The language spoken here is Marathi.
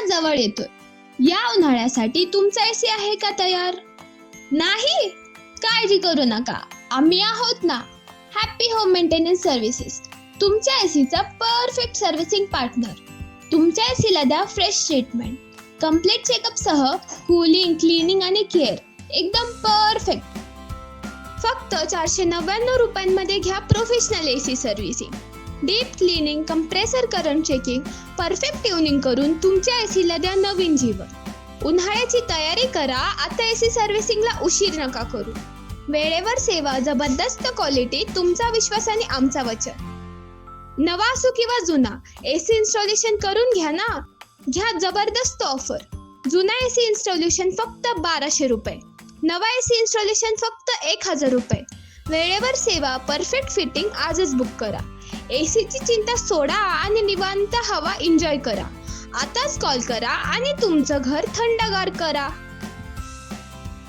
उन्हाळा जवळ येतोय. या उन्हाळ्यासाठी तुमचा एसी आहे का तयार? नाही? काळजी करू नका. आम्ही आहोत ना. हॅपी होम मेंटेनन्स सर्व्हिसेस तुमच्या एसीचा परफेक्ट सर्व्हिसिंग पार्टनर तुमच्या एसीला द्या फ्रेश ट्रीटमेंट कंप्लीट चेकअप सह कूलिंग क्लिनिंग आणि केअर एकदम परफेक्ट फक्त चारशे नव्याण्णव रुपयांमध्ये घ्या professional AC servicing deep cleaning compressor current checking perfect tuning करून तुमच्या एसीला द्या नवीन जीवन. उन्हाळ्याची तयारी करा आता एसी सर्व्हिसिंगला उशीर नका करू. वेळेवर सेवा जबरदस्त क्वालिटी तुमचा विश्वास आणि आमचा वचन. नवा असो किंवा जुना एसी इन्स्टॉलेशन करून घ्या ना. घ्या जबरदस्त ऑफर जुना एसी इन्स्टॉलेशन फक्त बाराशे रुपये. नवा एसी इन्स्टॉलेशन फक्त एक हजार रुपये. वेळेवर सेवा परफेक्ट फिटिंग आजच बुक करा. एसीची चिंता सोडा आणि निवांत हवा एन्जॉय करा. आताच कॉल करा आणि तुमचं घर थंडगार करा.